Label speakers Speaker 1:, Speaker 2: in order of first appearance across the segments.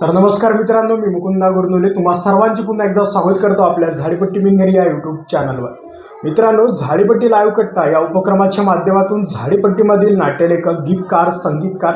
Speaker 1: तर नमस्कार मित्रांनो मी मुकुंदा गुरनुले. तुम्हा सर्वांची पुन्हा एकदा स्वागत करतो आपल्या झाडीपट्टी मिनगरी या यूट्यूब चॅनलवर मित्रांनो झाडीपट्टी लाईव्ह कट्टा या उपक्रमाच्या माध्यमातून झाडीपट्टीमधील नाट्यलेखक गीतकार संगीतकार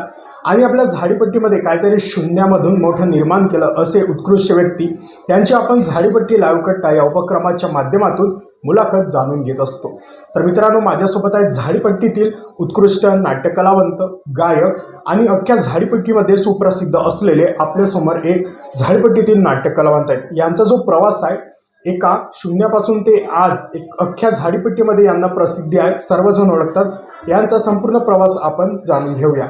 Speaker 1: आणि आपल्या झाडीपट्टीमध्ये काहीतरी शून्यामधून मोठं निर्माण केलं असे उत्कृष्ट व्यक्ती यांची आपण झाडीपट्टी लाईव्ह कट्टा या उपक्रमाच्या माध्यमातून मुलाखत जाणून घेत असतो. तर मित्रांनो माझ्यासोबत आहेत झाडीपट्टीतील उत्कृष्ट नाट्यकलावंत गायक आणि अख्ख्या झाडीपट्टीमध्ये सुप्रसिद्ध असलेले आपल्यासमोर एक झाडीपट्टीतील नाट्यकलावंत आहेत. यांचा जो प्रवास आहे एका शून्यापासून ते आज एक अख्ख्या झाडीपट्टीमध्ये यांना प्रसिद्धी आहे सर्वजण ओळखतात. यांचा संपूर्ण प्रवास आपण जाणून घेऊया.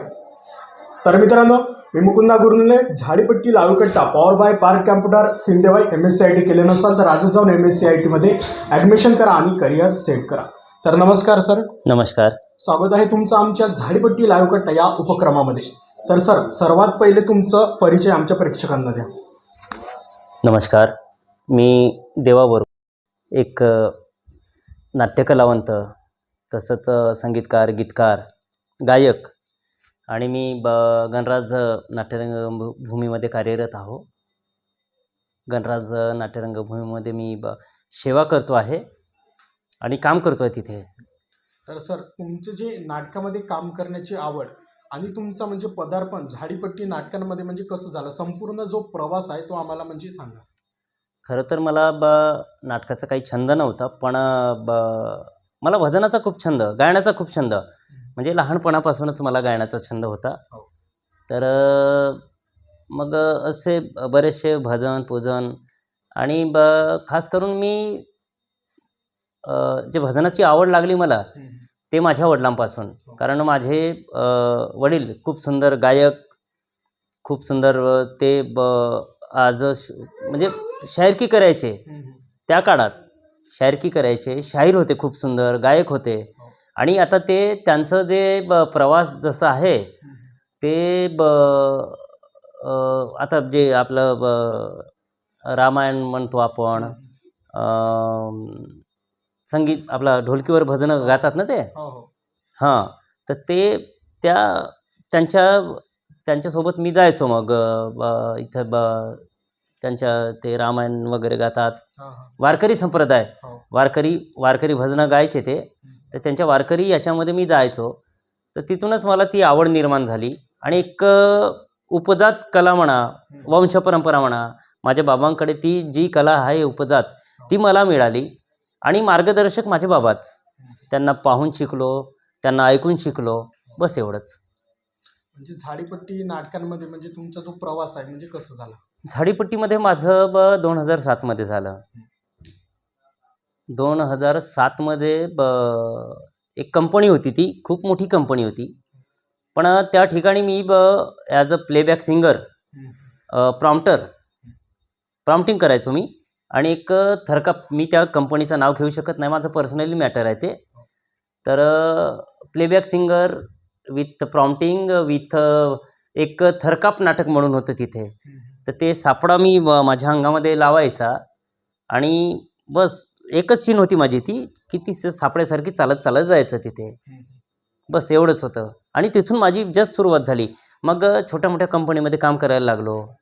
Speaker 1: तर मित्रांनो मी मुकुंदा गुरुने Zadipatti लालकट्टा power by park computer Sindewahi M S C I T केले नसाल तर आजच जाऊन एम एस सी आय टीमध्ये ॲडमिशन करा आणि करिअर सेट करा. तर नमस्कार सर.
Speaker 2: नमस्कार.
Speaker 1: स्वागत आहे तुमचं आमच्या झाडीपट्टी लाईव्हकट्टा या उपक्रमामध्ये. तर सर सर्वात पहिले तुमचं परिचय आमच्या प्रेक्षकांना द्या.
Speaker 2: नमस्कार. मी देवाबरो एक नाट्यकलावंत तसंच संगीतकार गीतकार गायक आणि मी ब गणराज नाट्यरंगभूमीमध्ये कार्यरत आहो. गणराज नाट्यरंगभूमीमध्ये मी ब सेवा करतो आहे. आणि काम करतो आहे तिथे.
Speaker 1: तर सर तुमचं जे नाटकामध्ये काम करण्याची आवड आणि तुमचं म्हणजे पदार्पण झाडीपट्टी नाटकांमध्ये म्हणजे कसं झालं? संपूर्ण जो प्रवास आहे तो आम्हाला म्हणजे सांगा.
Speaker 2: खरं तर मला ब नाटकाचा काही छंद नव्हता पण ब मला भजनाचा खूप छंद गायनाचा खूप छंद. म्हणजे लहानपणापासूनच मला गायनाचा छंद होता.
Speaker 1: हो.
Speaker 2: तर मग असे बरेचसे भजन पूजन आणि ब खास करून मी जे भजनाची आवड लागली मला ते माझ्या वडिलांपासून. कारण माझे वडील खूप सुंदर गायक खूप सुंदर ते ब आज श- म्हणजे शायरकी करायचे. त्या काळात शायरकी करायचे शाहीर होते खूप सुंदर गायक होते. आणि आता ते त्यांचं जे ब प्रवास जसं आहे ते ब आता जे आपलं ब रामायण म्हणतो आपण संगीत आपला ढोलकीवर भजनं गातात ना ते?
Speaker 1: हो हो.
Speaker 2: हां. तर ते त्या त्यांच्या त्यांच्यासोबत मी जायचो मग इथं ब त्यांच्या ते रामायण वगैरे गातात. वारकरी संप्रदाय.
Speaker 1: हो.
Speaker 2: वारकरी वारकरी भजनं गायचे ते. तर त्यांच्या वारकरी याच्यामध्ये मी जायचो. तर तिथूनच मला ती आवड निर्माण झाली. आणि एक उपजात कला म्हणा वंशपरंपरा म्हणा माझ्या बाबांकडे ती जी कला आहे उपजात ती मला मिळाली. आणि मार्गदर्शक माझे बाबाच. त्यांना पाहून शिकलो त्यांना ऐकून शिकलो बस एवढंच.
Speaker 1: म्हणजे झाडीपट्टी नाटकांमध्ये म्हणजे तुमचा जो प्रवास आहे म्हणजे कसं झाला?
Speaker 2: झाडीपट्टीमध्ये माझं ब दोन हजार सातमध्ये झालं. दोन हजार सातमध्ये ब एक कंपनी होती ती खूप मोठी कंपनी होती. पण त्या ठिकाणी मी ब as a playback singer prompter prompting करायचो मी. आणि एक थरकाप मी त्या कंपनीचं नाव घेऊ शकत नाही माझं पर्सनली मॅटर आहे ते. तर playback singer with prompting with एक थरकाप नाटक म्हणून होतं तिथे. तर ते सापडा मी माझ्या अंगामध्ये लावायचा. आणि बस एकच सीन होती माझी ती की ती स- सापड्यासारखी चालत चालत जायचं तिथे. बस एवढंच होतं. आणि तिथून माझी जस्ट सुरुवात झाली. मग छोट्या मोठ्या कंपनीमध्ये काम करायला लागलो.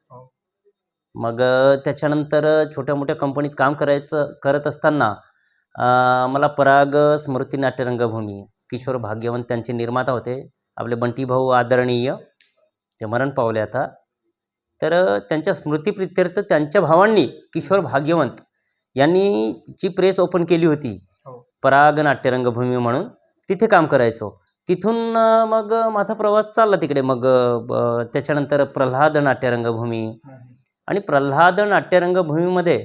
Speaker 2: मग त्याच्यानंतर छोट्या मोठ्या कंपनीत काम करायचं करत असताना मला पराग स्मृती नाट्यरंगभूमी किशोर भाग्यवंत त्यांचे निर्माता होते. आपले बंटी भाऊ आदरणीय ते मरण पावले आता. तर त्यांच्या स्मृतीप्रित्यर्थ त्यांच्या भावांनी किशोर भाग्यवंत यांनी जी प्रेस ओपन केली होती
Speaker 1: हो.
Speaker 2: पराग नाट्यरंगभूमी म्हणून तिथे काम करायचो. तिथून मग माझा प्रवास चालला तिकडे. मग त्याच्यानंतर प्रल्हाद नाट्यरंगभूमी आणि प्रल्हाद नाट्यरंगभूमीमध्ये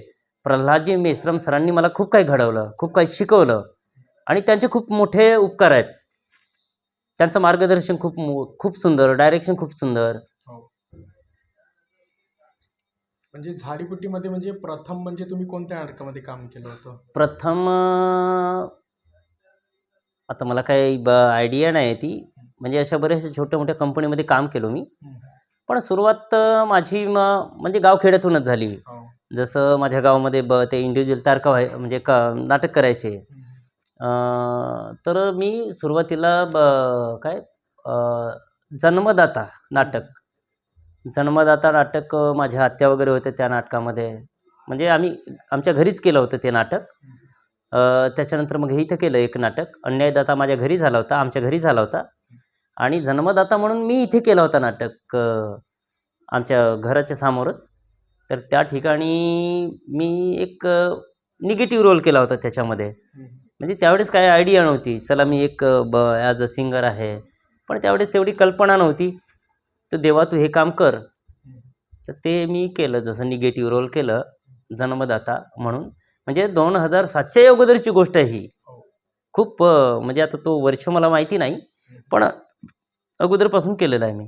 Speaker 2: प्रल्हादजी मेश्रम सरांनी मला खूप काही घडवलं खूप काही शिकवलं आणि त्यांचे खूप मोठे उपकार आहेत. त्यांचं मार्गदर्शन खूप खूप सुंदर डायरेक्शन खूप सुंदर.
Speaker 1: म्हणजे झाडीपट्टीमध्ये म्हणजे प्रथम म्हणजे तुम्ही कोणत्या नाटकामध्ये काम केलं होतं?
Speaker 2: प्रथम आता मला काही आयडिया नाही ती. म्हणजे अशा बऱ्याचशा छोट्या मोठ्या कंपनीमध्ये काम केलो मी. पण सुरुवात माझी म म्हणजे गावखेड्यातूनच झाली.
Speaker 1: हो.
Speaker 2: जसं माझ्या गावामध्ये ब ते इंडिव्हिज्युअल तारका व्हाय म्हणजे क नाटक करायचे. तर मी सुरुवातीला ब काय जन्मदाता नाटक. जन्मदाता नाटक माझ्या आत्या वगैरे होत्या त्या नाटकामध्ये. म्हणजे आम्ही आमच्या घरीच केलं होतं ते नाटक. त्याच्यानंतर मग हे इथं केलं एक नाटक. अन्यायदाता माझ्या घरी झाला होता आमच्या घरी झाला होता. आणि जन्मदाता म्हणून मी इथे केला होता नाटक आमच्या घराच्या समोरच. तर त्या ठिकाणी मी एक निगेटिव्ह रोल केला होता त्याच्यामध्ये. म्हणजे त्यावेळेस काय आयडिया नव्हती. चला मी एक ब ॲज अ सिंगर आहे. पण त्यावेळेस तेवढी कल्पना नव्हती. तर देवा तू हे काम कर. तर ते मी केलं. जसं निगेटिव्ह रोल केलं जन्मदाता म्हणून. म्हणजे दोन हजार सातच्या अगोदरची गोष्ट ही. खूप म्हणजे आता तो वर्ष मला माहिती नाही. पण अगोदरपासून केलेलं आहे मी.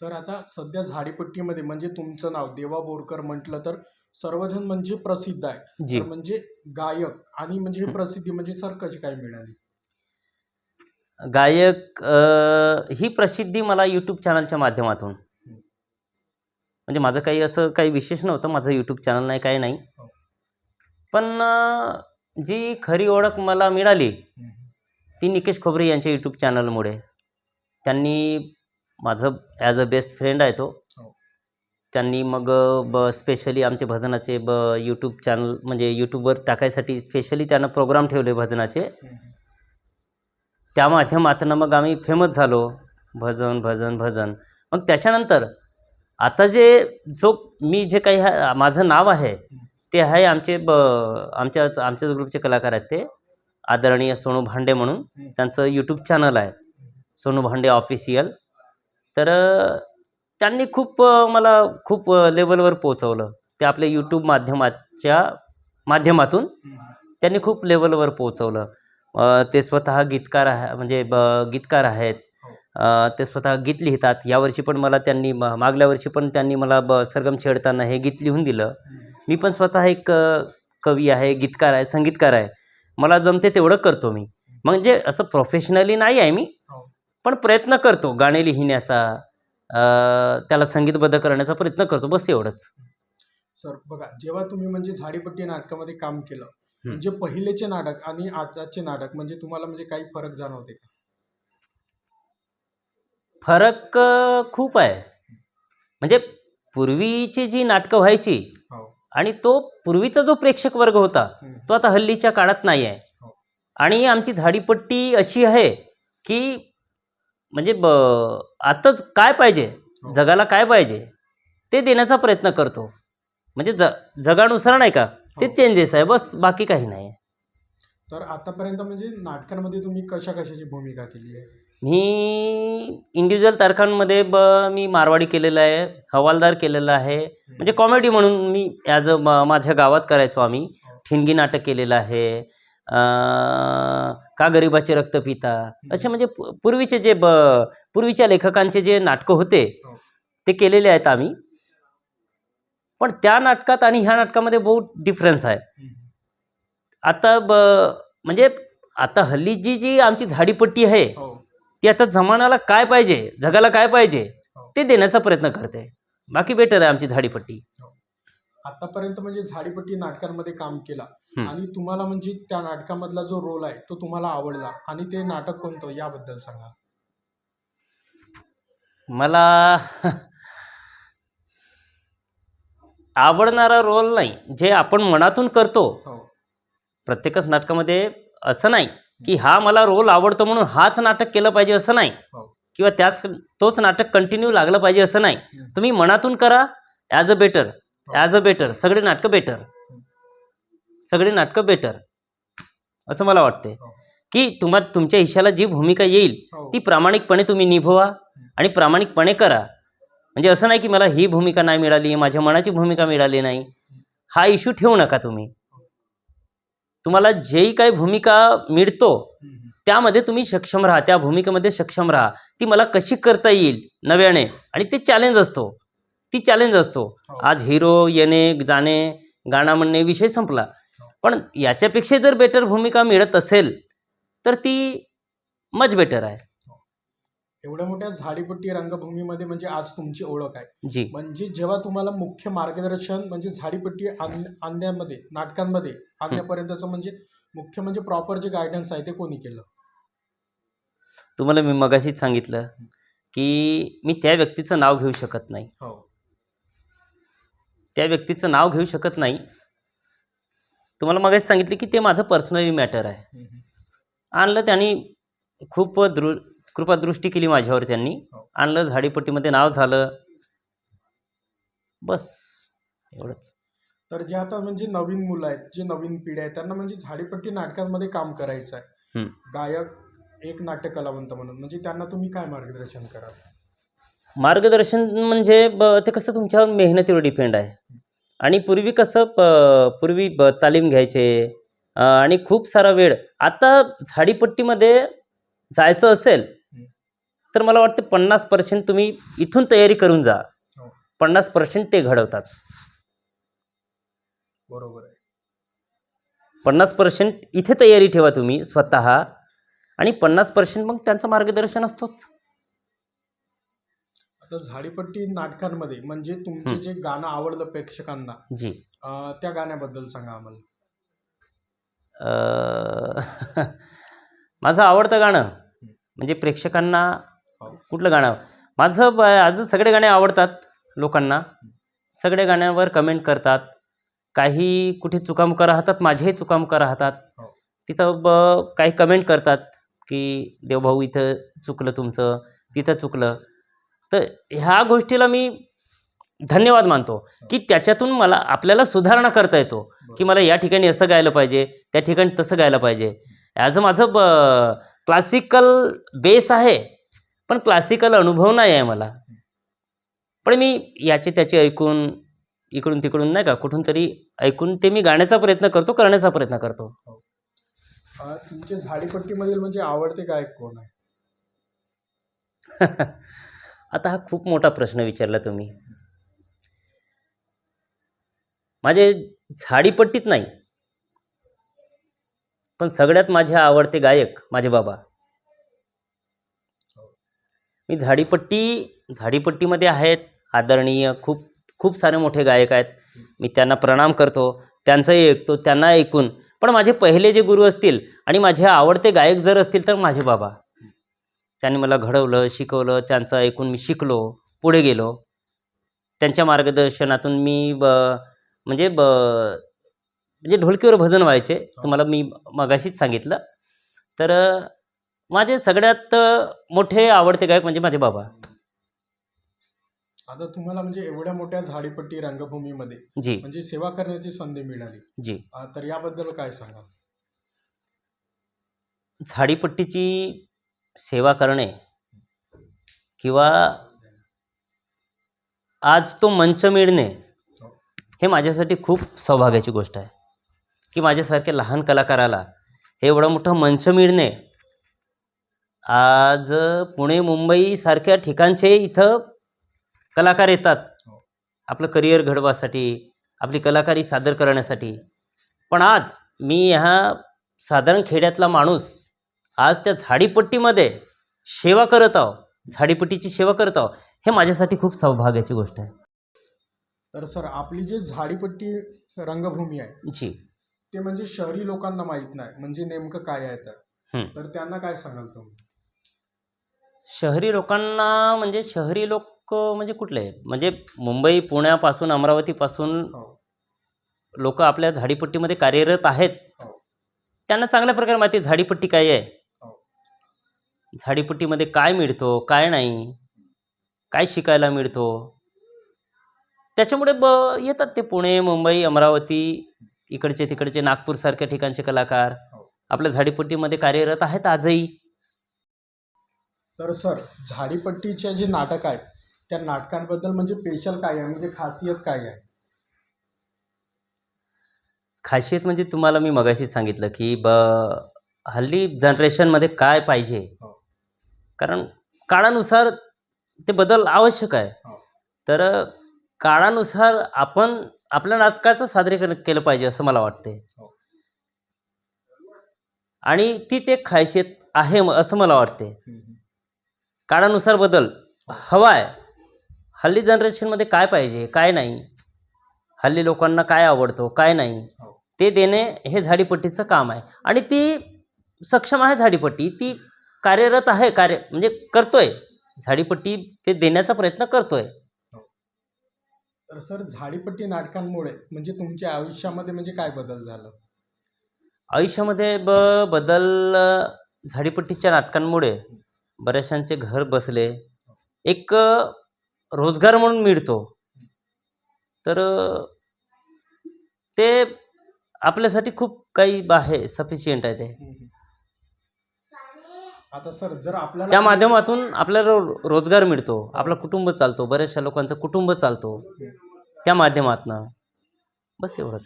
Speaker 1: तर आता सध्या झाडीपट्टीमध्ये म्हणजे तुमचं नाव देवा बोरकर म्हटलं तर सर्वजण म्हणजे प्रसिद्ध आहे.
Speaker 2: जी.
Speaker 1: तर म्हणजे गायक आणि म्हणजे ही प्रसिद्धी म्हणजे सर कशी काय मिळाली?
Speaker 2: गायक अ, ही प्रसिद्धी मला यूट्यूब चॅनलच्या माध्यमातून. म्हणजे माझं काही असं काही विशेष नव्हतं माझं यूट्यूब चॅनल नाही काही नाही.
Speaker 1: हो.
Speaker 2: पण अ, जी खरी ओळख मला मिळाली ती निकेश खोबरे यांच्या यूट्यूब चॅनलमुळे त्यांनी माझं ॲज अ बेस्ट फ्रेंड आहे तो.
Speaker 1: हो.
Speaker 2: त्यांनी मग ब स्पेशली आमचे भजनाचे ब यूट्यूब चॅनल म्हणजे यूट्यूबवर टाकायसाठी स्पेशली त्यानं प्रोग्राम ठेवले भजनाचे. त्या माध्यमातून मग आम्ही फेमस झालो. भजन भजन भजन. मग त्याच्यानंतर आता जे जो मी जे काही हा माझं नाव आहे ते आहे आमचे ब आमच्याच आमच्याच ग्रुपचे कलाकार आहेत ते. आदरणीय सोनू भांडे म्हणून त्यांचं यूट्यूब चॅनल आहे. सोनू भांडे ऑफिशियल तर त्यांनी खूप मला खूप लेवलवर पोचवलं ते आपल्या यूट्यूब माध्यमाच्या माध्यमातून त्यांनी खूप लेवलवर पोचवलं ते स्वतः गीतकार आहे म्हणजे ब गीतकार आहेत. ते स्वतः गीत लिहितात. यावर्षी पण मला त्यांनी मागल्या वर्षी पण त्यांनी मला ब सरगम छेडताना हे गीत लिहून दिलं. मी पण स्वतः एक कवी आहे गीतकार आहे संगीतकार आहे. मला जमते तेवढं करतो मी. म्हणजे असं प्रोफेशनली नाही आहे मी.
Speaker 1: हो.
Speaker 2: पण प्रयत्न करतो गाणे लिहिण्याचा त्याला संगीतबद्ध करण्याचा प्रयत्न करतो. बस एवढंच.
Speaker 1: सर बघा जेव्हा तुम्ही म्हणजे झाडीपट्टी नाटकामध्ये काम केलं म्हणजे पहिलेचे नाटक आणि आताचे नाटक म्हणजे तुम्हाला म्हणजे काही फरक जाणवते का?
Speaker 2: फरक खूप आहे. म्हणजे पूर्वीची जी नाटकं व्हायची
Speaker 1: हो.
Speaker 2: आणि तो पूर्वीचा जो प्रेक्षक वर्ग होता. तो आता हल्लीच्या काळात नाही आहे
Speaker 1: हो.
Speaker 2: आणि आमची झाडीपट्टी अशी आहे की म्हणजे ब आताच काय पाहिजे?
Speaker 1: हो.
Speaker 2: जगाला काय पाहिजे? ते देण्याचा प्रयत्न करतो. म्हणजे ज जगानुसार नाही का? ते
Speaker 1: हो.
Speaker 2: चेंजेस आहे बस बाकी काही नाही.
Speaker 1: तर आतापर्यंत म्हणजे नाटकांमध्ये तुम्ही कशा कशाची भूमिका केली आहे?
Speaker 2: मी इंडिव्हिज्युअल तारखांमध्ये ब मी मारवाडी केलेलं आहे हवालदार केलेलं आहे. म्हणजे कॉमेडी म्हणून मी ॲज अ माझ्या गावात करायचो आम्ही. ठिणगी नाटक केलेलं आहे. का गरिबाचे रक्त पिता? असे म्हणजे पूर्वीचे जे ब पूर्वीच्या लेखकांचे जे नाटकं होते
Speaker 1: हो.
Speaker 2: ते केलेले आहेत आम्ही. पण त्या नाटकात आणि ह्या नाटकामध्ये बहुत डिफरन्स आहे. आता ब म्हणजे आता हल्ली जी जी आमची झाडीपट्टी आहे
Speaker 1: हो.
Speaker 2: ती आता जमान्याला काय पाहिजे जगाला काय पाहिजे
Speaker 1: हो.
Speaker 2: ते देण्याचा प्रयत्न करते. बाकी बेटर आहे आमची झाडीपट्टी.
Speaker 1: आतापर्यंत म्हणजे झाडीपट्टी नाटकांमध्ये काम केला. आणि तुम्हाला म्हणजे त्या नाटकामधला जो रोल आहे तो तुम्हाला आवडला. आणि ते नाटक कोणतं याबद्दल सांगा.
Speaker 2: मला आवडणारा रोल नाही जे आपण मनातून करतो
Speaker 1: हो.
Speaker 2: प्रत्येकच नाटकामध्ये असं नाही की हा मला रोल आवडतो म्हणून हाच नाटक केलं पाहिजे असं नाही.
Speaker 1: हो.
Speaker 2: किंवा त्याच तोच नाटक कंटिन्यू लागलं पाहिजे असं नाही. तुम्ही मनातून करा as a better as a better सगळे नाटकं बेटर सगळे नाटकं बेटर असं मला वाटते
Speaker 1: हो.
Speaker 2: की तुम्हा तुमच्या हिशाला जी भूमिका येईल
Speaker 1: हो.
Speaker 2: ती प्रामाणिकपणे तुम्ही निभवा आणि प्रामाणिकपणे करा. म्हणजे असं नाही की मला ही भूमिका नाही मिळाली माझ्या मनाची भूमिका मिळाली नाही. हा इश्यू ठेवू नका तुम्ही. तुम्हाला जेही काही भूमिका मिळतो. त्यामध्ये तुम्ही सक्षम राहा त्या भूमिकेमध्ये सक्षम राहा. ती मला कशी करता येईल नव्याने. आणि ते चॅलेंज असतो. ती चॅलेंज असतो.
Speaker 1: हो.
Speaker 2: आज हिरो येणे जाणे गाणं म्हणणे विषय संपला. पण याच्यापेक्षा जर बेटर भूमिका मिळत असेल तर ती मच बेटर आहे.
Speaker 1: एवढ्या मोठ्या झाडीपट्टी रंगभूमीमध्ये म्हणजे आज तुमची ओळख आहे.
Speaker 2: जी.
Speaker 1: म्हणजे जेव्हा तुम्हाला मुख्य मार्गदर्शन म्हणजे झाडीपट्टी आण आणण्यामध्ये नाटकांमध्ये आणण्यापर्यंतचं म्हणजे मुख्य म्हणजे प्रॉपर जे गायडन्स आहे ते कोणी केलं?
Speaker 2: तुम्हाला मी मगाशीच सांगितलं की मी त्या व्यक्तीचं नाव घेऊ शकत नाही.
Speaker 1: हो.
Speaker 2: त्या व्यक्तीचं नाव घेऊ शकत नाही तुम्हाला मगाशी सांगितले की ते माझं पर्सनली मॅटर आहे. आणलं त्यांनी खूप दृ कृपादृष्टी केली माझ्यावर त्यांनी.
Speaker 1: हो.
Speaker 2: आणलं झाडीपट्टीमध्ये नाव झालं. बस. एवढंच.
Speaker 1: तर जे आता म्हणजे नवीन मुलं आहेत जे नवीन पिढी आहे त्यांना म्हणजे झाडीपट्टी नाटकांमध्ये काम करायचं आहे. गायक एक नाट्य कलावंत म्हणून. म्हणजे त्यांना तुम्ही काय मार्गदर्शन कराल?
Speaker 2: मार्गदर्शन म्हणजे ब ते कसं तुमच्या मेहनतीवर डिपेंड आहे. आणि पूर्वी कसं प पूर्वी ब तालीम घ्यायचे आणि खूप सारा वेळ. आता झाडीपट्टीमध्ये जायचं असेल तर मला वाटतं पन्नास पर्सेंट तुम्ही इथून तयारी करून जा.
Speaker 1: हो.
Speaker 2: पन्नास पर्सेंट ते घडवतात.
Speaker 1: बरोबर आहे.
Speaker 2: पन्नास पर्सेंट इथे तयारी ठेवा तुम्ही स्वतः. आणि पन्नास पर्सेंट मग त्यांचं मार्गदर्शन असतोच.
Speaker 1: आता झाडीपट्टी नाटकांमध्ये म्हणजे तुमचे. जे गाणं आवडलं प्रेक्षकांना
Speaker 2: जी.
Speaker 1: अं, त्या गाण्याबद्दल सांगा आम्हाला.
Speaker 2: अं, माझं आवडतं गाणं म्हणजे प्रेक्षकांना कुठलं गाणं? माझं ब आज सगळे गाणे आवडतात लोकांना. सगळे गाण्यांवर कमेंट करतात. काही कुठे चुकामुका राहतात माझेही चुकामुका राहतात.
Speaker 1: हो.
Speaker 2: तिथं ब काही कमेंट करतात की देवभाऊ इथं चुकलं तुमचं तिथं चुकलं. तर ह्या गोष्टीला मी धन्यवाद मानतो की त्याच्यातून मला आपल्याला सुधारणा करता येतो की मला या ठिकाणी असं गायला पाहिजे त्या ठिकाणी तसं गायला पाहिजे. ॲज अ माझं ब क्लासिकल बेस आहे पण क्लासिकल अनुभव नाही आहे मला. पण मी याचे त्याचे ऐकून इकडून तिकडून नाही का कुठून तरी ऐकून ते मी गाण्याचा प्रयत्न करतो करण्याचा प्रयत्न करतो.
Speaker 1: अं, तुमचे झाडीपट्टीमधील म्हणजे आवडते गायक कोण आहे?
Speaker 2: आता हा खूप मोठा प्रश्न विचारला तुम्ही. माझे झाडीपट्टीत नाही पण सगळ्यात माझे आवडते गायक माझे बाबा. मी झाडीपट्टी झाडीपट्टीमध्ये आहेत आदरणीय खूप खूप सारे मोठे गायक आहेत. मी त्यांना प्रणाम करतो त्यांचंही ऐकतो त्यांना ऐकून. पण माझे पहिले जे गुरु असतील आणि माझे आवडते गायक जर असतील तर माझे बाबा. त्यांनी मला घडवलं शिकवलं त्यांचं ऐकून मी शिकलो पुढे गेलो. त्यांच्या मार्गदर्शनातून मी ब म्हणजे ब म्हणजे ढोलकीवर भजन व्हायचे तुम्हाला मी मगाशीच सांगितलं. तर माझे सगळ्यात मोठे आवडते गायक म्हणजे माझे बाबा.
Speaker 1: आता तुम्हाला म्हणजे एवढ्या मोठ्या झाडीपट्टी रंगभूमीमध्ये
Speaker 2: जी.
Speaker 1: म्हणजे सेवा करण्याची संधी मिळाली.
Speaker 2: जी.
Speaker 1: तर याबद्दल काय सांगाल?
Speaker 2: झाडीपट्टीची सेवा करणे किंवा आज तो मंच मिळणे हे माझ्यासाठी खूप सौभाग्याची गोष्ट आहे. की माझ्यासारख्या लहान कलाकाराला हे एवढं मोठं मंच मिळणे आज पुणे मुंबईसारख्या ठिकाणचे इथं कलाकार येतात. आपलं करिअर घडवासाठी आपली कलाकारी सादर करण्यासाठी. पण आज मी ह्या साधारण खेड्यातला माणूस आज त्या झाडीपट्टीमध्ये सेवा करत आहो झाडीपट्टीची सेवा करत आहो हे माझ्यासाठी खूप सौभाग्याची गोष्ट आहे.
Speaker 1: तर सर आपली जी झाडीपट्टी रंगभूमी आहे
Speaker 2: जी.
Speaker 1: ते म्हणजे शहरी लोकांना माहीत नाही म्हणजे नेमकं काय आहे तर?
Speaker 2: हं.
Speaker 1: तर त्यांना काय सांगाल तुम्ही?
Speaker 2: शहरी लोकांना म्हणजे शहरी लोक म्हणजे कुठले? म्हणजे मुंबई पुण्यापासून अमरावतीपासून
Speaker 1: हो.
Speaker 2: लोक आपल्या झाडीपट्टीमध्ये कार्यरत आहेत.
Speaker 1: हो.
Speaker 2: त्यांना चांगल्या प्रकारे माहिती आहे झाडीपट्टी काय आहे. झाडीपट्टीमध्ये काय मिळतो काय नाही काय शिकायला मिळतो? त्याच्यामुळे ब येतात ते पुणे मुंबई अमरावती इकडचे तिकडचे नागपूरसारख्या ठिकाणचे कलाकार.
Speaker 1: हो.
Speaker 2: आपल्या झाडीपट्टीमध्ये कार्यरत आहेत आजही.
Speaker 1: तर सर झाडीपट्टीचे जे नाटक आहेत त्या नाटकांबद्दल म्हणजे स्पेशल काय आहे? म्हणजे खासियत काय आहे?
Speaker 2: खासियत म्हणजे तुम्हाला मी मगाशी सांगितलं की ब हल्ली जनरेशनमध्ये काय पाहिजे?
Speaker 1: हो.
Speaker 2: कारण काळानुसार ते बदल आवश्यक आहे
Speaker 1: हो.
Speaker 2: तर काळानुसार आपण आपल्या नाटकाचं सादरीकरण केलं पाहिजे असं मला वाटते
Speaker 1: हो.
Speaker 2: आणि तीच एक खासियत आहे असं मला वाटते. काळानुसार बदल हवा आहे हल्ली जनरेशनमध्ये काय पाहिजे काय नाही हल्ली लोकांना काय आवडतो काय नाही
Speaker 1: हो.
Speaker 2: ते देणे हे झाडीपट्टीचं काम आहे आणि ती सक्षम आहे झाडीपट्टी ती कार्यरत आहे कार्य म्हणजे करतोय. झाडीपट्टी ते देण्याचा प्रयत्न करतोय.
Speaker 1: तर सर झाडीपट्टी नाटकांमुळे म्हणजे तुमच्या आयुष्यामध्ये म्हणजे काय बदल झाला?
Speaker 2: आयुष्यामध्ये ब बदल झाडीपट्टीच्या नाटकांमुळे बऱ्याचशांचे घर बसले. एक रोजगार म्हणून मिळतो. तर ते आपल्यासाठी खूप काही आहे सफिशियंट आहे ते.
Speaker 1: आता सर जर आपल्याला
Speaker 2: त्या माध्यमातून आपल्याला रो- रोजगार मिळतो आपलं कुटुंब चालतो बऱ्याचशा लोकांचं कुटुंब चालतो. त्या माध्यमातनं बस एवढंच.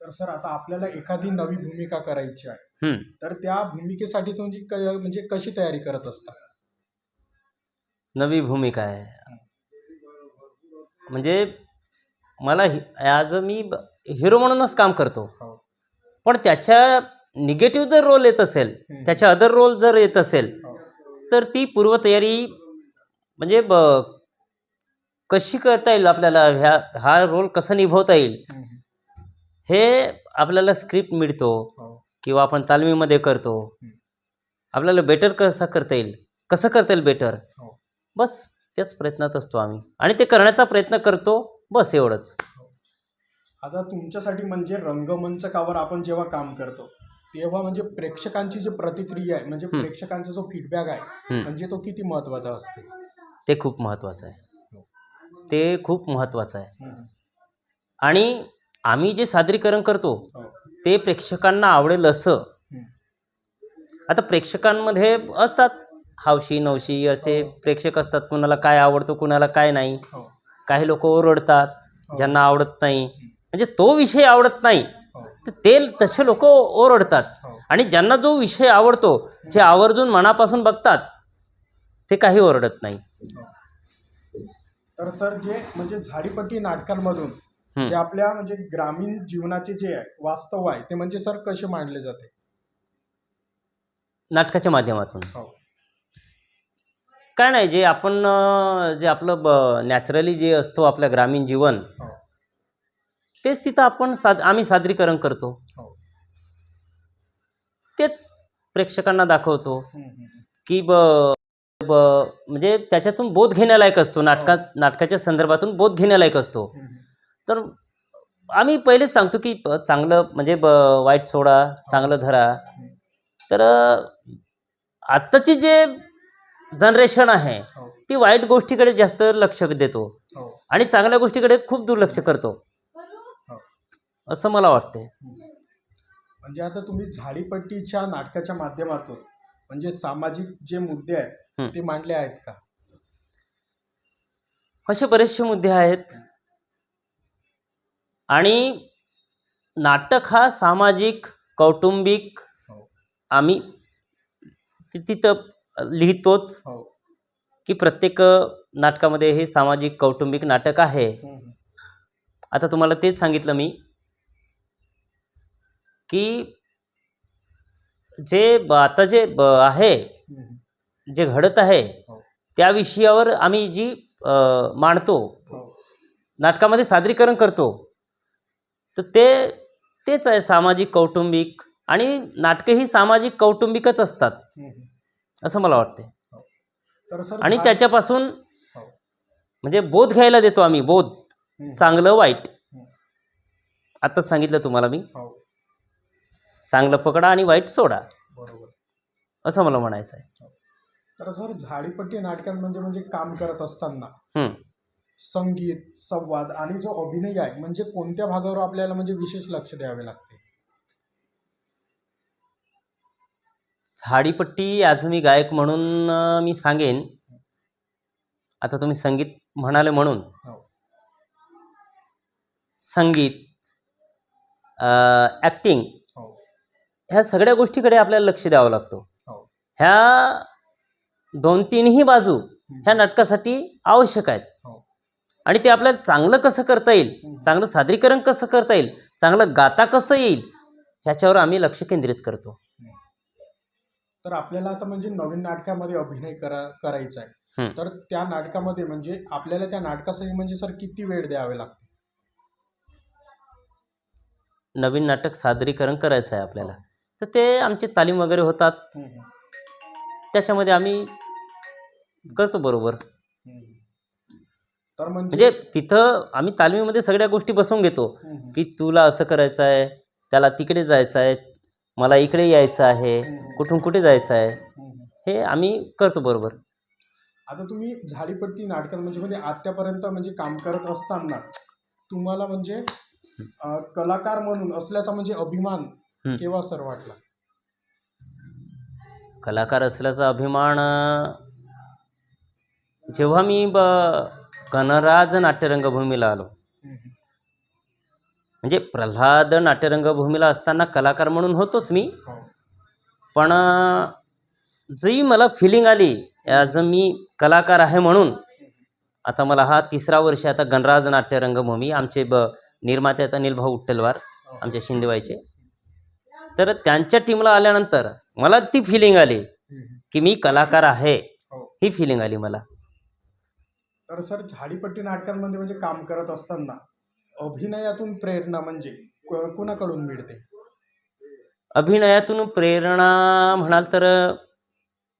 Speaker 1: तर सर आता आपल्याला एखादी नवी भूमिका करायची आहे. तर त्या भूमिकेसाठी तुम्ही क- म्हणजे कशी तयारी करत असता?
Speaker 2: नवी भूमिका आहे. म्हणजे मला ॲज अ मी हिरो म्हणूनच काम करतो.
Speaker 1: हो.
Speaker 2: पण त्याच्या निगेटिव्ह जर रोल येत असेल. त्याच्या अदर रोल जर येत असेल
Speaker 1: हो.
Speaker 2: तर ती पूर्वतयारी म्हणजे ब कशी करता येईल आपल्याला ह्या हा रोल कसा निभवता येईल. हे आपल्याला स्क्रिप्ट मिळतो
Speaker 1: हो.
Speaker 2: किंवा आपण तालमीमध्ये करतो. आपल्याला बेटर कसा करता येईल कसं करता येईल बेटर
Speaker 1: हो.
Speaker 2: बस त्याच प्रयत्नात असतो आम्ही आणि ते करण्याचा प्रयत्न करतो बस एवढंच
Speaker 1: आता तुमच्यासाठी म्हणजे रंगमंचकावर आपण जेव्हा काम करतो तेव्हा म्हणजे प्रेक्षकांची जी प्रतिक्रिया आहे म्हणजे
Speaker 2: हं.
Speaker 1: प्रेक्षकांचा जो फीडबॅक आहे
Speaker 2: हं.
Speaker 1: म्हणजे तो किती महत्त्वाचा असते
Speaker 2: ते खूप महत्त्वाचं आहे ते खूप महत्त्वाचं आहे
Speaker 1: हं.
Speaker 2: आणि आम्ही जे सादरीकरण करतो
Speaker 1: हो.
Speaker 2: ते प्रेक्षकांना आवडेल असं
Speaker 1: हं.
Speaker 2: आता प्रेक्षकांमध्ये असतात हौशी नवशी असे प्रेक्षक असतात कुणाला काय आवडतं कुणाला काय नाही
Speaker 1: हो.
Speaker 2: काही लोक ओरडतात
Speaker 1: हो.
Speaker 2: ज्यांना आवडत नाही म्हणजे तो विषय आवडत नाही
Speaker 1: हो.
Speaker 2: तर ते तसे लोक ओरडतात
Speaker 1: हो.
Speaker 2: आणि ज्यांना जो विषय आवडतो जे आवर्जून मनापासून बघतात ते काही ओरडत नाही
Speaker 1: तर सर जे म्हणजे झाडीपट्टी नाटकांमधून
Speaker 2: हं.
Speaker 1: जे आपल्या म्हणजे ग्रामीण जीवनाचे जे वास्तव आहे ते म्हणजे सर कसे मांडले जाते
Speaker 2: नाटकाच्या माध्यमातून
Speaker 1: हो.
Speaker 2: काय नाही जे आपण जे आपलं नॅचरली जे असतो आपलं ग्रामीण जीवन
Speaker 1: हो.
Speaker 2: तेच तिथं आपण साद आम्ही सादरीकरण करतो
Speaker 1: हो.
Speaker 2: तेच प्रेक्षकांना दाखवतो
Speaker 1: हं, हं, हं.
Speaker 2: की ब म्हणजे त्याच्यातून बोध घेण्यालायक असतो नाटकात नाटकाच्या संदर्भातून बोध घेण्यालायक असतो
Speaker 1: हं, हं.
Speaker 2: तर आम्ही पहिलेच सांगतो की चांगलं म्हणजे ब वाईट सोडा चांगलं धरा तर आत्ताची जे जनरेशन आहे
Speaker 1: हो.
Speaker 2: ती वाईट गोष्टीकडे जास्त लक्ष देतो
Speaker 1: हो.
Speaker 2: आणि चांगल्या गोष्टीकडे खूप दुर्लक्ष करतो
Speaker 1: हो.
Speaker 2: असं मला वाटते
Speaker 1: म्हणजे आता तुम्ही झाडीपट्टीच्या नाटकाच्या माध्यमातून म्हणजे सामाजिक जे मुद्दे आहेत. ते मांडले आहेत का
Speaker 2: असे बरेचसे मुद्दे आहेत आणि नाटक हा सामाजिक कौटुंबिक
Speaker 1: हो.
Speaker 2: आम्ही तिथं लिहितोच
Speaker 1: हो
Speaker 2: की प्रत्येक नाटकामध्ये हे सामाजिक कौटुंबिक नाटक आहे. आता तुम्हाला तेच सांगितलं मी की जे ब- आता जे ब आहे
Speaker 1: हं, हं.
Speaker 2: जे घडत आहे
Speaker 1: हो.
Speaker 2: त्या विषयावर आम्ही जी मांडतो
Speaker 1: हो.
Speaker 2: नाटकामध्ये सादरीकरण करतो तर ते तेच आहे सामाजिक कौटुंबिक आणि नाटकं ही सामाजिक कौटुंबिकच असतात
Speaker 1: हं, हं.
Speaker 2: असं मला वाटते
Speaker 1: सर
Speaker 2: आणि त्याच्यापासून
Speaker 1: हो.
Speaker 2: म्हणजे बोध घ्यायला देतो आम्ही बोध
Speaker 1: हं,
Speaker 2: चांगलं वाईट
Speaker 1: हं.
Speaker 2: आत्ताच सांगितलं तुम्हाला मी
Speaker 1: हो
Speaker 2: चांगलं पकडा आणि वाईट सोडा.
Speaker 1: बरोबर.
Speaker 2: असं मला म्हणायचं आहे
Speaker 1: तर सर झाडीपट्टी नाटकांमध्ये म्हणजे काम करत असताना. संगीत संवाद आणि जो अभिनय आहे म्हणजे कोणत्या भागावर आपल्याला म्हणजे विशेष लक्ष द्यावे लागते?
Speaker 2: झाडीपट्टी आज मी गायक म्हणून मी सांगेन. आता तुम्ही संगीत म्हणाले म्हणून.
Speaker 1: हो.
Speaker 2: संगीत ॲक्टिंग ह्या सगळ्या गोष्टीकडे आपल्याला लक्ष द्यावं लागतं.
Speaker 1: हो.
Speaker 2: ह्या दोन तीनही बाजू ह्या नाटकासाठी आवश्यक आहेत.
Speaker 1: हो.
Speaker 2: आणि ते आपल्याला चांगलं कसं करता येईल. चांगलं सादरीकरण कसं करता येईल चांगलं गाता कसं येईल ह्याच्यावर आम्ही लक्ष केंद्रित करतो.
Speaker 1: तर आपल्याला आता म्हणजे नवीन नाटकामध्ये अभिनय करा करायचा आहे.
Speaker 2: हं.
Speaker 1: तर त्या नाटकामध्ये म्हणजे आपल्याला त्या नाटकासाठी म्हणजे सर किती वेळ द्यावे लागते?
Speaker 2: नवीन नाटक सादरीकरण करायचं आहे आपल्याला. तर ते आमची तालीम वगैरे होतात. त्याच्यामध्ये आम्ही करतो बरोबर.
Speaker 1: तर म्हणजे
Speaker 2: म्हणजे तिथं आम्ही तालमीमध्ये सगळ्या गोष्टी बसवून घेतो. की तुला असं करायचं आहे त्याला तिकडे जायचं आहे मला इकडे यायचं आहे कुठून कुठे जायचं आहे. हे आम्ही करतो बरोबर
Speaker 1: आता तुम्ही झाडीपट्टी नाटकात म्हणजे म्हणजे आत्तापर्यंत म्हणजे काम करत असताना तुम्हाला म्हणजे कलाकार म्हणून असल्याचा म्हणजे अभिमान केव्हा सर वाटला?
Speaker 2: कलाकार असल्याचा अभिमान जेव्हा मी ब गणराज नाट्यरंगभूमीला आलो. म्हणजे प्रल्हाद नाट्यरंगभूमीला असताना कलाकार म्हणून होतोच मी.
Speaker 1: हो.
Speaker 2: पण जी मला फिलिंग आली ॲज अ मी कलाकार आहे म्हणून आता मला हा तिसरा वर्ष आता गणराज नाट्यरंगभूमी आमचे ब निर्माते आता अनिल भाऊ उट्टलवार आमच्या शिंदेवाईचे तर त्यांच्या टीमला आल्यानंतर मला ती फिलिंग आली. की मी कलाकार आहे
Speaker 1: हो.
Speaker 2: ही फिलिंग आली मला
Speaker 1: तर सर झाडीपट्टी नाटकांमध्ये म्हणजे काम करत असताना अभिनयातून प्रेरणा म्हणजे कोणाकडून मिळते
Speaker 2: अभिनयातून प्रेरणा म्हणाल तर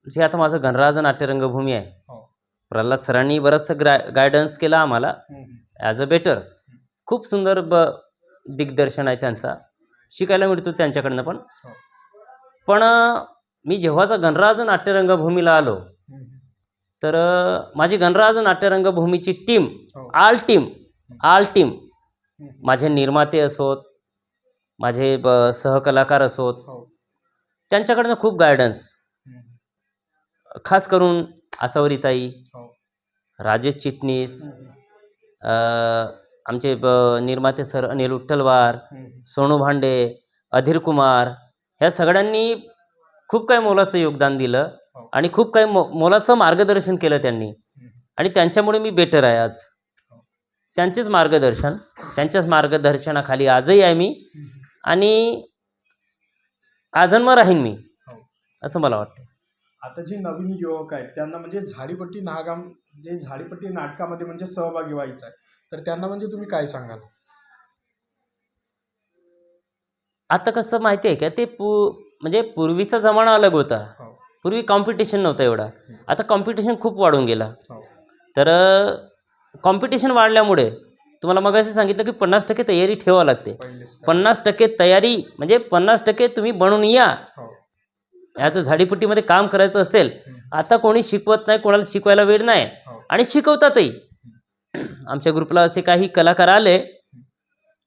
Speaker 2: जे आता माझं गणराज नाट्यरंगभूमी आहे
Speaker 1: हो.
Speaker 2: प्रल्हाद सरांनी बरंचसं ग्रा गायडन्स केलं आम्हाला. ॲज अ बेटर खूप सुंदर ब दिग्दर्शन आहे त्यांचा शिकायला मिळतो त्यांच्याकडनं पण
Speaker 1: हो.
Speaker 2: पण मी जेव्हाचा गणराज नाट्यरंगभूमीला आलो. तर माझी गणराज नाट्यरंगभूमीची टीम
Speaker 1: हो.
Speaker 2: आल टीम आल टीम. माझे निर्माते असोत माझे ब सहकलाकार असोत
Speaker 1: हो.
Speaker 2: त्यांच्याकडनं खूप गायडन्स. खास करून आसावरीताई. राजेश चिटणीस आमचे निर्माते सर अनिल
Speaker 1: हम्म.
Speaker 2: सोनू भांडे अधीर कुमार ह्या सगळ्यांनी खूप काही मोलाचं योगदान दिलं
Speaker 1: हो.
Speaker 2: आणि खूप काही मो मोलाचं मार्गदर्शन केलं त्यांनी. आणि त्यांच्यामुळे मी बेटर आहे आज
Speaker 1: हो.
Speaker 2: त्यांचेच मार्गदर्शन त्यांच्याच मार्गदर्शनाखाली आजही आहे मी. आणि आजन्म राहीन मी
Speaker 1: हो.
Speaker 2: असं मला वाटतं
Speaker 1: आता जे नवीन युवक आहेत त्यांना म्हणजे झाडीपट्टी नागाम जे झाडीपट्टी नाटकामध्ये म्हणजे सहभागी व्हायचं आहे तर त्यांना म्हणजे तुम्ही काय सांगाल
Speaker 2: आता कसं माहिती आहे का ते पू म्हणजे पूर्वीचा जमाना अलग होता
Speaker 1: हो.
Speaker 2: पूर्वी कॉम्पिटिशन नव्हतं एवढा आता कॉम्पिटिशन खूप वाढून गेला
Speaker 1: हो.
Speaker 2: तर कॉम्पिटिशन वाढल्यामुळे तुम्हाला मग सांगितलं की पन्नास टक्के तयारी ठेवावं लागते पन्नास टक्के तयारी म्हणजे पन्नास टक्के तुम्ही बनून या
Speaker 1: हो.
Speaker 2: याचं झाडीपट्टीमध्ये काम करायचं असेल. आता कोणी शिकवत नाही कोणाला शिकवायला वेळ नाही
Speaker 1: हो.
Speaker 2: आणि शिकवतातही आमच्या ग्रुपला असे काही कलाकार आले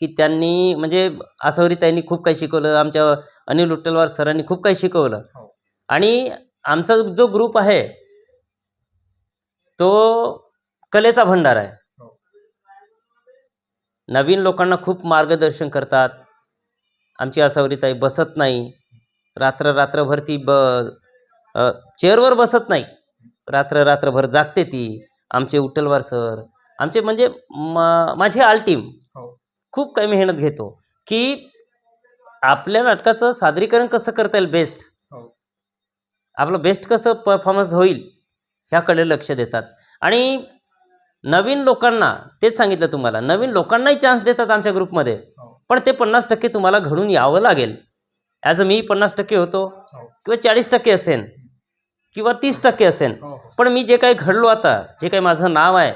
Speaker 2: की त्यांनी म्हणजे आसावरी त्यांनी खूप काही शिकवलं आमच्या अनिल उट्टलवार सरांनी खूप काही शिकवलं.
Speaker 1: हो.
Speaker 2: आणि आमचा जो ग्रुप आहे तो कलेचा भंडार आहे.
Speaker 1: हो.
Speaker 2: नवीन लोकांना खूप मार्गदर्शन करतात. आमची आसावरीताई बसत नाही. रात्र रात्रभर ती ब चेअरवर बसत नाही. रात्र रात्रभर जागते ती. आमचे उट्टलवार सर आमचे म्हणजे मा माझी आल टीम
Speaker 1: हो.
Speaker 2: खूप काही मेहनत घेतो की आपल्या नाटकाचं सादरीकरण कसं करता येईल बेस्ट
Speaker 1: हो.
Speaker 2: आपलं बेस्ट कसं परफॉर्मन्स होईल ह्याकडे लक्ष देतात आणि नवीन लोकांना तेच सांगितलं तुम्हाला नवीन लोकांनाही चान्स देतात आमच्या ग्रुपमध्ये
Speaker 1: हो.
Speaker 2: पण ते पन्नास टक्के तुम्हाला घडून यावं लागेल ॲज अ मी पन्नास टक्के होतो. किंवा चाळीस टक्के असेल किंवा तीस टक्के असेल. पण मी जे काही घडलो आता जे काही माझं नाव आहे.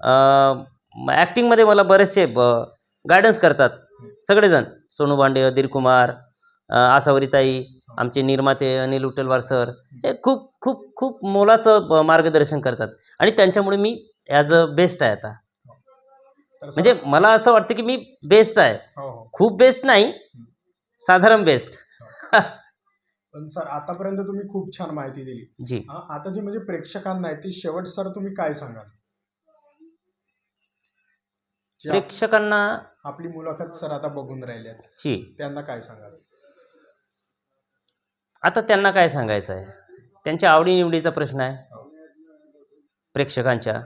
Speaker 2: ॲक्टिंगमध्ये मला बरेचसे ब गायडन्स करतात. सगळेजण. सोनू भांडे अधीर कुमार आसावरीताई आमचे निर्माते अनिल उट्टलवार सर हे खूप खूप खूप मोलाचं मार्गदर्शन करतात. आणि त्यांच्यामुळे मी ॲज अ बेस्ट आहे आता. म्हणजे मला असं वाटतं की मी बेस्ट आहे.
Speaker 1: हो हो.
Speaker 2: खूप बेस्ट नाही साधारण बेस्ट
Speaker 1: पण सर आतापर्यंत तुम्ही खूप छान माहिती दिली.
Speaker 2: जी.
Speaker 1: हा, आता जे म्हणजे प्रेक्षकांना आहे ते शेवट सर तुम्ही काय सांगाल? जे आप-
Speaker 2: प्रेक्षकांना
Speaker 1: आपली मुलाखत सर आता बघून राहिले आहेत
Speaker 2: जी.
Speaker 1: त्यांना काय सांगाल?
Speaker 2: आता त्यांना काय सांगायचं आहे? त्यांच्या आवडीनिवडीचा प्रश्न आहे.
Speaker 1: हो.
Speaker 2: प्रेक्षकांच्या.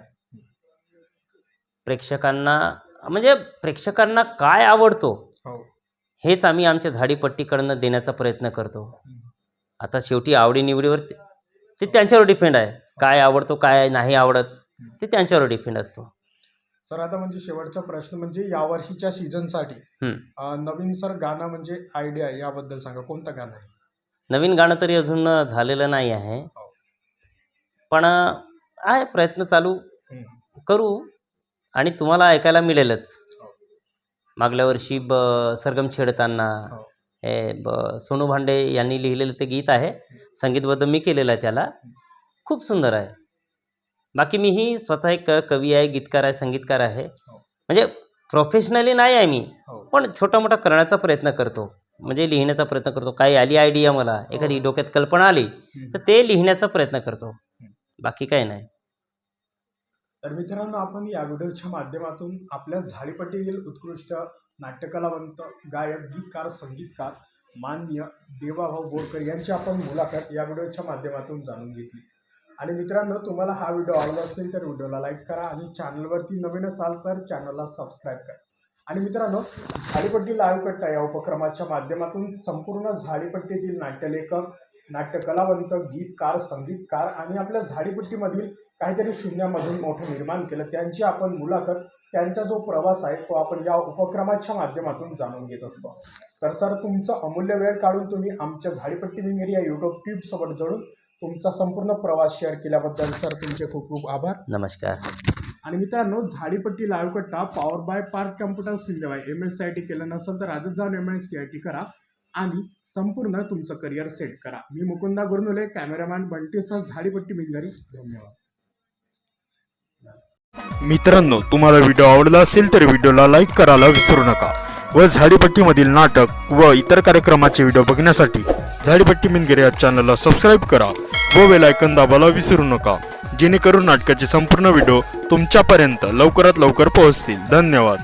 Speaker 2: प्रेक्षकांना म्हणजे प्रेक्षकांना काय आवडतो?
Speaker 1: हो.
Speaker 2: हेच आम्ही आमच्या झाडीपट्टीकडनं देण्याचा प्रयत्न करतो. आता शेवटी आवडीनिवडीवर ते ते त्यांच्यावर डिपेंड आहे. काय आवडतो काय नाही आवडत ते त्यांच्यावर डिपेंड असतो.
Speaker 1: सर आता म्हणजे शेवटचा प्रश्न म्हणजे यावर्षीच्या सीझनसाठी
Speaker 2: हम्म.
Speaker 1: अं, नवीन सर गाणं म्हणजे आयडिया याबद्दल सांगा. कोणतं गाणं आहे?
Speaker 2: नवीन गाणं तरी अजून झालेलं नाही आहे. पण आहे प्रयत्न चालू. करू आणि तुम्हाला ऐकायला मिळेलच. मागल्या वर्षी ब सरगम छेडताना
Speaker 1: हो.
Speaker 2: हे ब सोनू भांडे यांनी लिहिलेलं ते गीत आहे. संगीतबद्ध मी केलेलं आहे त्याला. खूप सुंदर आहे. बाकी मीही स्वतः एक कवी आहे गीतकार आहे संगीतकार आहे.
Speaker 1: हो.
Speaker 2: म्हणजे प्रोफेशनली नाही आहे मी
Speaker 1: हो.
Speaker 2: पण छोटा मोठा करण्याचा प्रयत्न करतो. म्हणजे लिहिण्याचा प्रयत्न करतो. काही आली आयडिया मला एखादी डोक्यात कल्पना आली तर ते लिहिण्याचा प्रयत्न करतो. बाकी काही नाही.
Speaker 1: तर मित्रांनो आपण या व्हिडिओच्या माध्यमातून आपल्या झाडीपट्टीतील उत्कृष्ट नाट्यकलावंत गायक गीतकार संगीतकार मान्य देवाभाऊ बोरकर यांची आपण मुलाखत या व्हिडिओच्या माध्यमातून जाणून घेतली. आणि मित्रांनो तुम्हाला हा व्हिडिओ आवडला असेल तर व्हिडिओला लाईक करा आणि चॅनलवरती नवीन असाल तर चॅनलला सबस्क्राईब करा. आणि मित्रांनो झाडीपट्टी लाईव्ह या उपक्रमाच्या माध्यमातून संपूर्ण झाडीपट्टीतील नाट्यलेखक नाट्यकलावंत गीतकार संगीतकार आणि आपल्या झाडीपट्टीमधील काहीतरी शून्यामधून मोठं निर्माण केलं त्यांची आपण मुलाखत त्यांचा जो प्रवास आहे तो आपण या उपक्रमाच्या माध्यमातून जाणून घेत असतो. तर सर तुमचा अमूल्य वेळ काढून तुम्ही आमच्या झाडीपट्टी विंगेरी या युट्यूब ट्यूबसोबत जोडून तुमचा संपूर्ण प्रवास शेअर केल्याबद्दल सर तुमचे खूप खूप आभार.
Speaker 2: नमस्कार.
Speaker 1: आणि मित्रांनो झाडीपट्टी लाईव्ह कट्टा power by park computer Sindewahi M S C I T केलं नसेल तर आजच जाऊन M S C I T करा आणि संपूर्ण तुमचं करिअर सेट करा. मी मुकुंदा गुरनुले कॅमेरामॅन बंटीसह झाडीपट्टी मिंगरी धन्यवाद.
Speaker 3: मित्रांनो तुम्हाला व्हिडिओ आवडला असेल तर व्हिडिओला लाईक करायला विसरू नका व झाडीपट्टीमधील नाटक व इतर कार्यक्रमाचे व्हिडिओ बघण्यासाठी झाडीपट्टी मिनगिरे या चॅनलला सबस्क्राईब करा. व बेल आयकन दाबायला विसरू नका. जेणेकरून नाटकाचे संपूर्ण व्हिडिओ तुमच्यापर्यंत लवकरात लवकर पोहोचतील. धन्यवाद.